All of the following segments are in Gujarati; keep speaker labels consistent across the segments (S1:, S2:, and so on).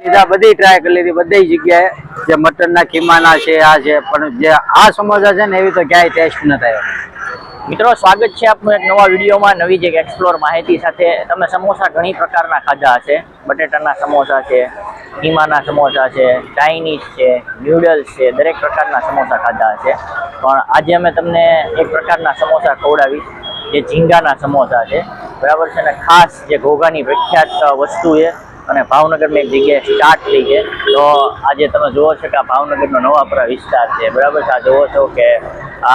S1: લીધા, બધી ટ્રાય કરી લીધી, બધી જગ્યાએ જે મટનના ખીમાના છે, આ છે, પણ જે આ સમોસા છે ને, એવી તો ક્યાંય ટેસ્ટ ન થાય.
S2: મિત્રો, સ્વાગત છે આપનું એક નવા વિડીયોમાં, નવી જ એક એક્સપ્લોર માહિતી સાથે. તમે સમોસા ઘણી પ્રકારના ખાધા હશે. બટેટાના સમોસા છે કીમાના સમોસા છે ચાઇનીઝ છે ન્યુડલ્સ છે, દરેક પ્રકારના સમોસા ખાધા હશે. પણ આજે અમે તમને એક પ્રકારના સમોસા ખવડાવી જે ઝીંગાના સમોસા છે. બરાબર છે ને? ખાસ જે ઘોઘાની પ્રખ્યાત વસ્તુ છે અને ભાવનગરની એક જગ્યાએ સ્ટાર્ટ થઈ છે. તો આજે તમે જુઓ છો કે આ ભાવનગરનો નવાપરા વિસ્તાર છે. બરાબર આ જુઓ છો કે આ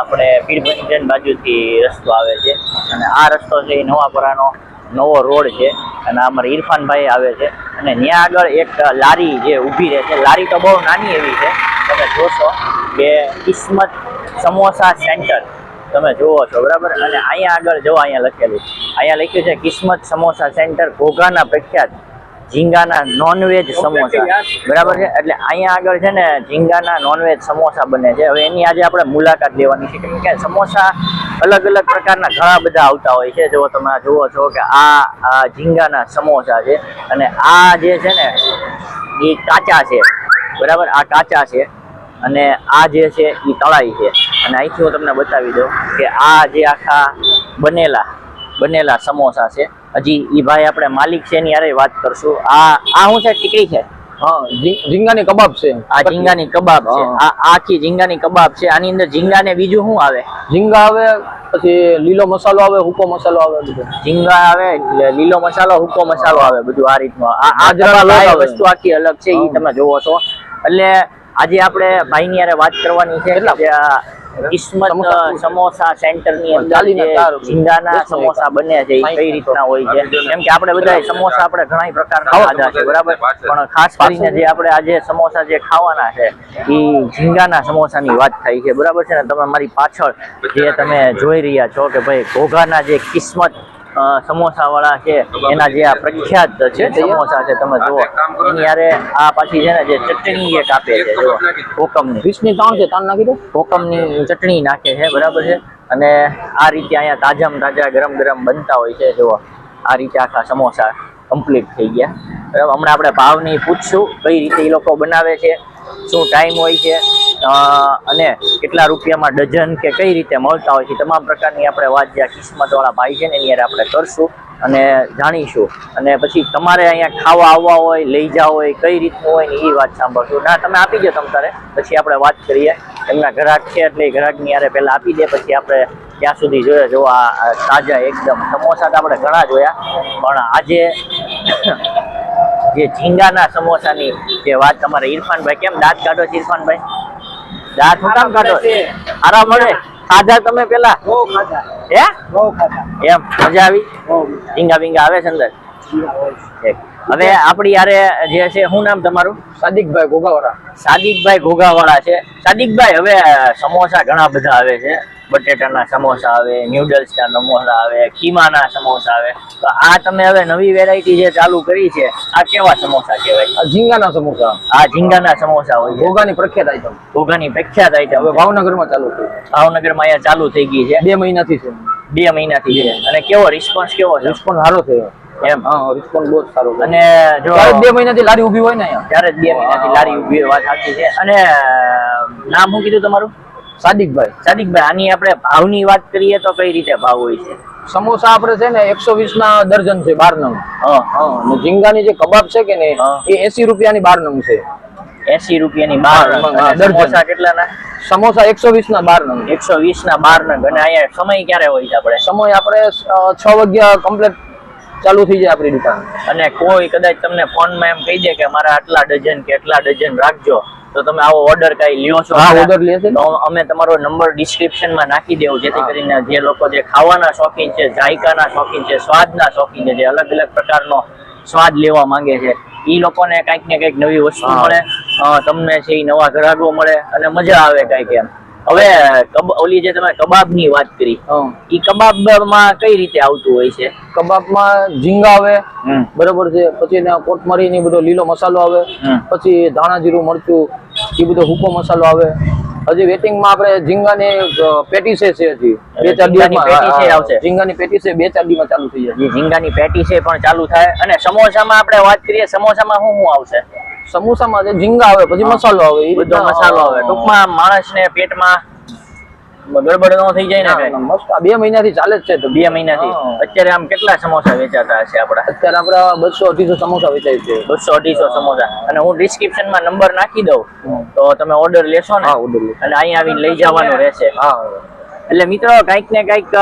S2: આપણે પીરબંજન બાજુથી રસ્તો આવે છે. અને આ રસ્તો છે એ નવાપરાનો નવો રોડ છે. અને અમારે ઇરફાનભાઈ આવે છે. અને ત્યાં આગળ એક લારી જે ઊભી રહે છે. લારી તો બહુ નાની એવી છે. તમે જોશો કે કિસ્મત સમોસા સેન્ટર તમે જુઓ છો બરાબર? અને અહીંયા આગળ જો અહીંયા લખેલું અહીંયા લખ્યું છે કિસ્મત સમોસા સેન્ટર ઘોઘાના પ્રખ્યાત ઝીંગાના નોનવેજ સમોસા. બરાબર છે? એટલે અહીંયા આગળ છે ને ઝીંગાના નોનવેજ સમોસા બને છે. હવે એની આજે આપણે મુલાકાત લેવાની છે. કેમ કે સમોસા અલગ અલગ પ્રકારના ઘણા બધા આવતા હોય છે. જો તમે જુઓ છો કે આ આ ઝીંગાના સમોસા છે અને આ જે છે ને એ કાચા છે. બરાબર? આ કાચા છે અને આ જે છે એ તળાઈ છે. અને અહીંથી હું તમને બતાવી દઉં કે આ જે આખા બનેલા બનેલા સમોસા છે હજી એ ભાઈ આપણે માલિક છે એની યારે વાત કરશું. આ આ શું છે? ટીકડી છે?
S3: ઝીંગાની કબાબ છે.
S2: આ ઝીંગાની કબાબ છે. આ આખી ઝીંગાની કબાબ છે. આની અંદર ઝીંગા બીજું શું આવે?
S3: ઝીંગા આવે પછી લીલો મસાલો આવે હુકો મસાલો આવે બધું.
S2: ઝીંગા આવે લીલો મસાલો હુકો મસાલો આવે બધું આ રીતનું. આ. વસ્તુ આખી અલગ છે એ તમે જોવો છો. એટલે આજે આપણે ભાઈની હારે વાત કરવાની છે કિસ્મત
S3: સમોસા
S2: સમોસા સેન્ટરની અંદર ઝીંગાના સમોસા બને છે એ કઈ રીતના હોય છે? કેમ કે આપણે બધા સમોસા આપણે ઘણા પ્રકારના ખાધા છે બરાબર? પણ ખાસ કરીને જે આપણે આજે સમોસા જે ખાવાના છે એ ઝીંગાના સમોસાની વાત થઈ છે બરાબર છે ને? તમે મારી પાછળ જે તમે જોઈ રહ્યા છો કે ભાઈ ઘોઘાના જે કિસ્મત સમોસા વાળા છે એના જે આ પ્રખ્યાત છે સમોસા છે તમે જુઓ. એની યારે આ પાછી છે ને જે ચટણી એક આપે છે જુઓ. કોકમની
S3: વીસની ત્રણ છે ત્રણ નાખી દો.
S2: કોકમની ચટણી નાખે છે બરાબર છે? અને આ રીતે અહીંયા તાજામાં તાજા ગરમ ગરમ બનતા હોય છે જુઓ. આ રીતે આખા સમોસા કમ્પ્લીટ થઈ ગયા. બરાબર હમણાં આપણે ભાવની પૂછશું કઈ રીતે એ લોકો બનાવે છે શું ટાઈમ હોય છે અને કેટલા રૂપિયામાં ડઝન કે કઈ રીતે મળતા હોય છે તમામ પ્રકારની આપણે વાત જે કિસ્મતવાળા ભાઈ છે ને એની આપણે કરશું અને જાણીશું. અને પછી તમારે અહીંયા ખાવા આવવા હોય, લઈ જાવ હોય, કઈ રીતનું હોય ને એ વાત સાંભળશું. ના, તમે આપી દો તમ પછી આપણે વાત કરીએ. એમના ગ્રાહક છે એટલે એ ગ્રાહકની યારે પહેલાં આપી દે, પછી આપણે ત્યાં સુધી જોઈએ જો આ તાજા એકદમ સમોસા તો આપણે ઘણા જોયા, પણ આજે જે ઝીંગાના સમોસાની જે વાત તમારે ઇરફાનભાઈ કેમ દાંત કાઢો છે ઇરફાનભાઈ દાંત હું કાઢો આરા મળે. ખાધા તમે પેલા?
S1: બહુ ખાધા
S2: હે?
S1: બહુ ખાધા
S2: એમ મજા આવી? ઈંગા બિંગા આવે છે અંદર. હવે આપણી યારે જે છે શું નામ તમારું?
S3: સાદિકભાઈ ગોગાવાળા
S2: સાદિકભાઈ ઘોઘાવાળા છે. સાદિકભાઈ હવે સમોસા ઘણા બધા આવે છે. બટેટાના સમોસા આવે ન્યુડલ્સના સમોસા આવે ખીમાના સમોસા આવે. તો આ તમે હવે નવી વેરાયટી જે ચાલુ કરી છે આ કેવા સમોસા કહેવાય?
S3: આ ઝીંગાના સમોસા.
S2: આ ઝીંગાના સમોસા હોય
S3: ઘોઘાની પ્રખ્યાત આઈટમ
S2: ઘોઘાની પ્રખ્યાત આઈટમ
S3: હવે ભાવનગરમાં ચાલુ થયું.
S2: ભાવનગરમાં અહીંયા ચાલુ થઈ ગઈ છે.
S3: બે મહિનાથી છે.
S2: બે મહિનાથી છે. અને કેવો રિસ્પોન્સ કેવો
S3: રિસ્પોન્સ સારો થયો.
S2: એમ?
S3: રિસ્પોન્સ બહુ સારો
S2: અને જો
S3: બે મહિનાથી લારી ઊભી હોય ને
S2: ત્યારે જ બે મહિનાથી લારી ઊભી હોય, વાત સાચી છે. અને નામ શું કીધું તમારું?
S3: સાદિકભાઈ.
S2: સાદિકભાઈ આની આપણે ભાવની વાત કરીએ તો કઈ રીતે ભાવ હોય છે?
S3: સમોસા આપણે છે ને એકસો વીસ ના દર્જન છે બાર નંગ.
S2: હા
S3: હા. ને ઝીંગાની જે કબાબ છે કે ને. એ એસી રૂપિયાની બાર નંગ છે.
S2: એસી રૂપિયાની બાર. સમોસા કેટલાના?
S3: સમોસા એકસો વીસ ના બાર નંગ.
S2: એકસો વીસ ના બાર નંગ. અને અહીંયા સમય ક્યારે હોય છે આપણે?
S3: સમય આપણે છ વાગ્યા કમ્પ્લીટ ચાલુ થઈ જાય આપણી દુકાન.
S2: અને કોઈ કદાચ તમને ફોનમાં એમ કહી દે કે મારા આટલા ડઝન કે એટલા ડઝન રાખજો. તો તમે આવો ઓર્ડર કઈ લ્યો છો?
S3: હા ઓર્ડર લે છે
S2: તો અમે તમારો નંબર ડિસ્ક્રિપ્શનમાં નાખી દેવું જેથી કરીને જે લોકો જે ખાવાના શોખીન છે જાયકાના શોખીન છે સ્વાદના શોખીન છે જે અલગ અલગ પ્રકારનો સ્વાદ લેવા માંગે છે ઈ લોકોને કંઈક ને કંઈક નવી વસ્તુ મળે તમને છે એ નવા ગ્રાહકો મળે અને મજા આવે કંઈક એમ. હવે ઓલી જે તમે કબાબની વાત કરી ઈ કબાબમાં કઈ રીતે આવતું હોય છે?
S3: કબાબમાં ઝીંગા આવે બરોબર છે. પછી કોટમરી ની બધો લીલો મસાલો આવે પછી ધાણા જીરું મરચું એ બધો હુકો મસાલો આવે. હજી વેટિંગમાં આપણે ઝીંગાની પેટીસે છે હજી. બે ચાર દિવસમાં
S2: પેટીસે
S3: ની
S2: આવશે.
S3: ઝીંગાની પેટીસે બે ચાર દિવસમાં ચાલુ થઈ જાય.
S2: ઝીંગાની પેટી છે એ પણ ચાલુ થાય. અને સમોસામાં આપણે વાત કરીએ સમોસામાં શું શું આવશે?
S3: સમોસામાં જે ઝીંગા આવે પછી મસાલો આવે એ
S2: બધો મસાલો આવે. ટૂંકમાં માણસને પેટમાં ગડબડ ન થઈ જાય ને
S3: મસ્ત. આ બે મહિનાથી ચાલે જ છે તો.
S2: બે મહિનાથી. અત્યારે આમ કેટલા સમોસા વેચાતા હશે આપડા
S3: અત્યારે આપડા બસો અઢીસો સમોસા વેચાય છે.
S2: બસો અઢીસો સમોસા. અને હું ડિસ્ક્રિપ્શનમાં નંબર નાખી દઉં. તો તમે ઓર્ડર લેશો ને?
S3: ઓર્ડર
S2: અને અહીંયા આવીને લઈ જવાનું રહેશે.
S3: હા.
S2: એટલે મિત્રો કંઈક ને કંઈક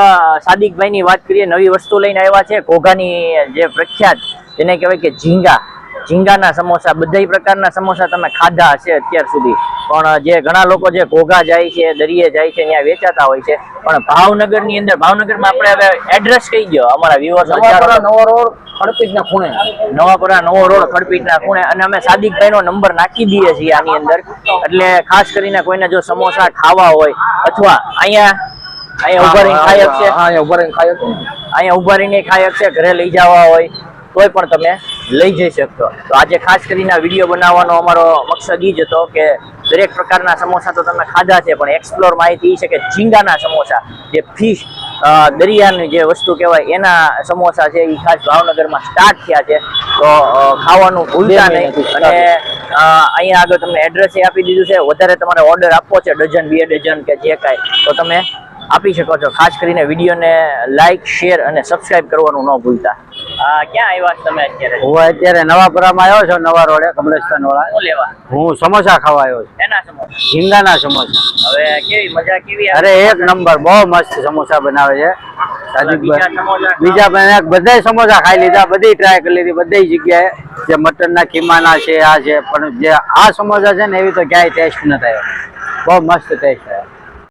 S2: સાદિકભાઈ ની વાત કરીએ. નવી વસ્તુ લઈને આવ્યા છે. ઘોઘાની જે પ્રખ્યાત જેને કહેવાય કે ઝીંગા. ઝીંગાના સમોસા બધા પ્રકારના સમોસા તમે ખાધા હશે અત્યાર સુધી. પણ જે ઘણા લોકો જે ઘોઘા જાય છે દરિયે જાય છે ત્યાં વેચાતા હોય છે પણ ભાવનગરની અંદર ભાવનગરમાં આપણે હવે એડ્રેસ કહી દો અમારા વ્યુઅર્સ
S3: નવાપરા નવો રોડ ખડપીટના ખૂણે.
S2: નવાપરા નવો રોડ ખડપીટના ખૂણે અને અમે સાદિકભાઈ નો નંબર નાખી દઈએ છીએ આની અંદર. એટલે ખાસ કરીને કોઈને જો સમોસા ખાવા હોય અથવા અહીંયા અહીંયા ઊભા રહીને ખાઈ શકશે.
S3: અહીંયા ઊભા રહીને ખાઈ શકશે.
S2: અહીંયા ઊભા રહીને ખાઈ શકશે ઘરે લઈ જવા હોય તોય પણ તમે લઈ જઈ શકશો. તો આજે ખાસ કરીને આ વીડિયો બનાવવાનો અમારો મકસદ એ જ હતો કે દરેક પ્રકારના સમોસા તો તમે ખાધા છે પણ એક્સપ્લોર માહિતી એ છે કે ઝીંગાના સમોસા જે ફિશ દરિયાની જે વસ્તુ કહેવાય એના સમોસા છે એ ખાસ ભાવનગરમાં સ્ટાર્ટ થયા છે. તો ખાવાનું ભૂલતા નહીં. અને અહીંયા આગળ તમને એડ્રેસ આપી દીધું છે. વધારે તમારે ઓર્ડર આપવો છે ડઝન બે ડઝન કે જે કાંઈ. તો તમે આપી શકો છો. ખાસ કરીને વિડીયોને લાઈક શેર અને સબસ્ક્રાઇબ કરવાનું ન ભૂલતા. ક્યાં આવ્યા તમે અત્યારે?
S1: હું અત્યારે નવાપુરામાં આવ્યો છું નવા રોડે કમલેસ્તાન વાળા
S2: શું લેવા?
S1: હું સમોસા ખાવા આવ્યો છું.
S2: એના સમોસા?
S1: ઝીંગાના સમોસા.
S2: હવે કેવી મજા કેવી
S1: અરે એક નંબર બહુ મસ્ત સમોસા બનાવે છે.
S2: બીજા
S1: બીજા પણ બધાય સમોસા ખાઈ લીધા બધી ટ્રાય કરી લીધી બધી જગ્યાએ. જે મટનના ખીમાના છે આ છે પણ જે આ સમોસા છે ને એવી તો ક્યાંય ટેસ્ટ નથી આવ્યો બહુ મસ્ત ટેસ્ટ આવ્યો